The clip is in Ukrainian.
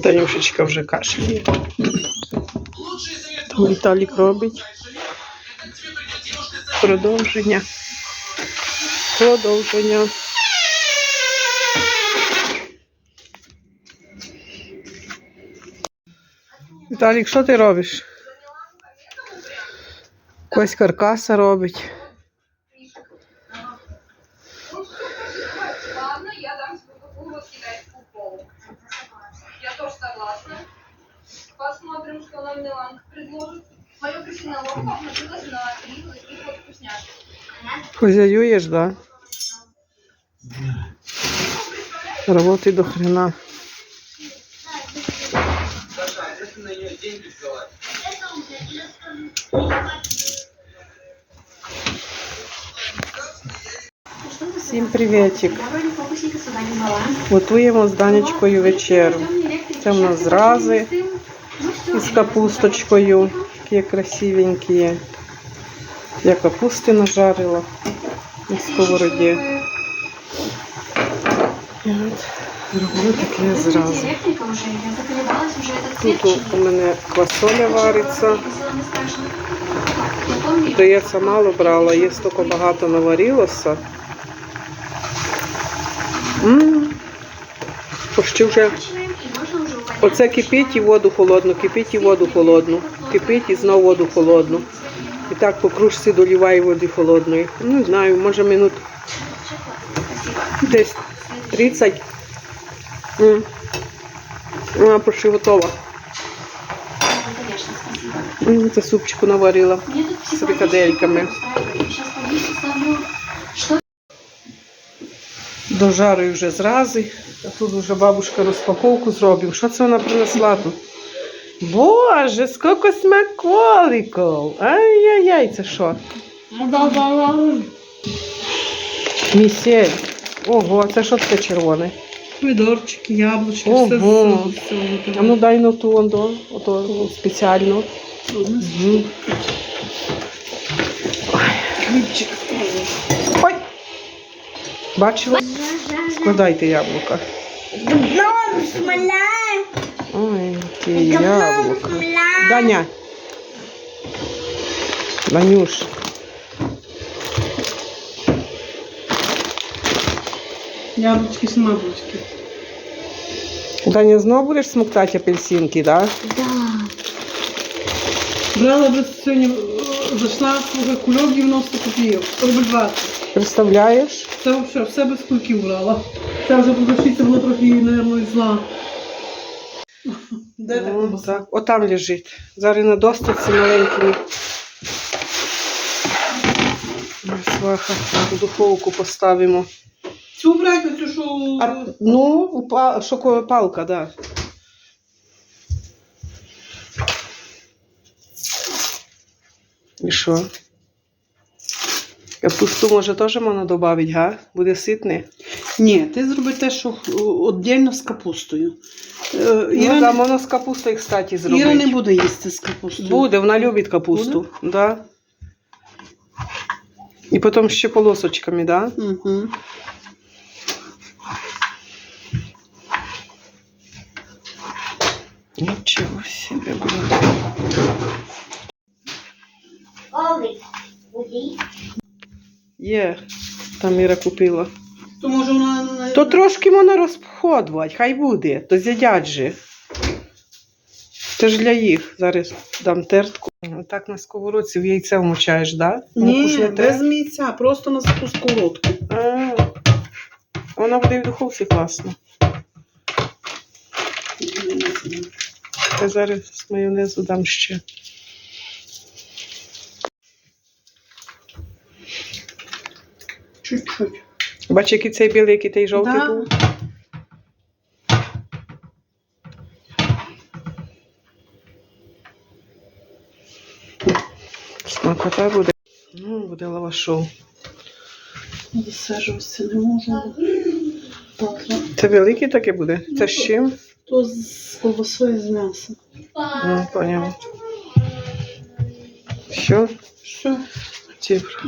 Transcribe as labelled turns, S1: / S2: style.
S1: Танюшечка вже кашляє. Там Віталік робить. Продовження. Продовження. Віталік, що ти робиш? Якась каркаса робить.
S2: Миланка предложит. Мою крысиnoloвку обнажилась на три таких вот вкусняшек.
S1: Хозяюєш, да? Роботи до хрена. Всім привітик. Готуємо з Данечкою вечеру. Це в нас зрази із капусточкою. Такі красивенькі. Я капусти нажарила на сковороді. І роблю таке зразу. Тут у мене квасоля вариться. Здається, мало брала, є стільки багато наварилося. Почти вже Оце кипить і воду холодну, кипить і воду холодну, кипить і знову воду холодну. І так по кружці доліваю води холодної. Ну, не знаю, може минут десь 30. М. Вона почти готова. Це супчику наварила.
S3: Мне тут
S1: Дожарую вже зрази. А тут вже бабушка розпаковку зробив. Що це вона принесла тут? Боже, скільки смаколиків! Ай-яй-яй, це що? Місель. Ого, це що таке червоне?
S4: Помідорчики, яблучки,
S1: Ого.
S4: все, все, все.
S1: А ну дай на ту ондо, ото спеціально.
S4: Хлібчик.
S1: Ой! Бачила? Складайте яблука. Ой, які яблука. Даня. Данюш.
S4: Яблучки, смаблучки.
S1: Даня, знову будеш смоктати апельсинки, так? Да?
S4: Брала би сьогодні, е, зайшла свого кульок 90 копійок. Рубль 20.
S1: Представляєш?
S4: Це все, все без кульків брала. Це вже продавщиця була трохи, мабуть, зла. Де
S1: Ну,
S4: ковбаса?
S1: так. Отам лежить. Зараз на досточці маленькими. Сваха, в духовку поставимо.
S4: Цю брати, цю, що...
S1: А, ну, па, шоко, палка, да. І що? Капусту може теж можна додати, га? Буде ситне.
S4: Ні, ти зроби те, що віддільно з капустою. Е,
S1: Ну,
S4: Іра,
S1: да,
S4: не,
S1: можна з капустою, кстати, зробити.
S4: Іра не буде їсти з капустою.
S1: Буде, вона любить капусту. Да. І потім ще полосочками, да?
S4: Угу.
S1: Нічого себе, блін. Є, там Іра купила.
S4: То може вона...
S1: То трошки можна розходувати, хай буде, то з'їдять же. Це ж для їх. Зараз дам тертку. Так на сковородці в яйце вмочаєш, так? Да?
S4: Ні, без мійця, просто на таку сковородку.
S1: А, Вона буде в духовці класно. Я зараз з майонезу дам ще. Бачиш, який цей білий, який той жовтий
S4: Да.
S1: був? Смакота буде. Ну, буде лавашов.
S4: Висаджуватися не можу.
S1: Це великий таке буде? Це з чим?
S4: То з колбасою з м'ясом.
S1: Ну, поняла. Все,
S4: Все,
S1: цифра.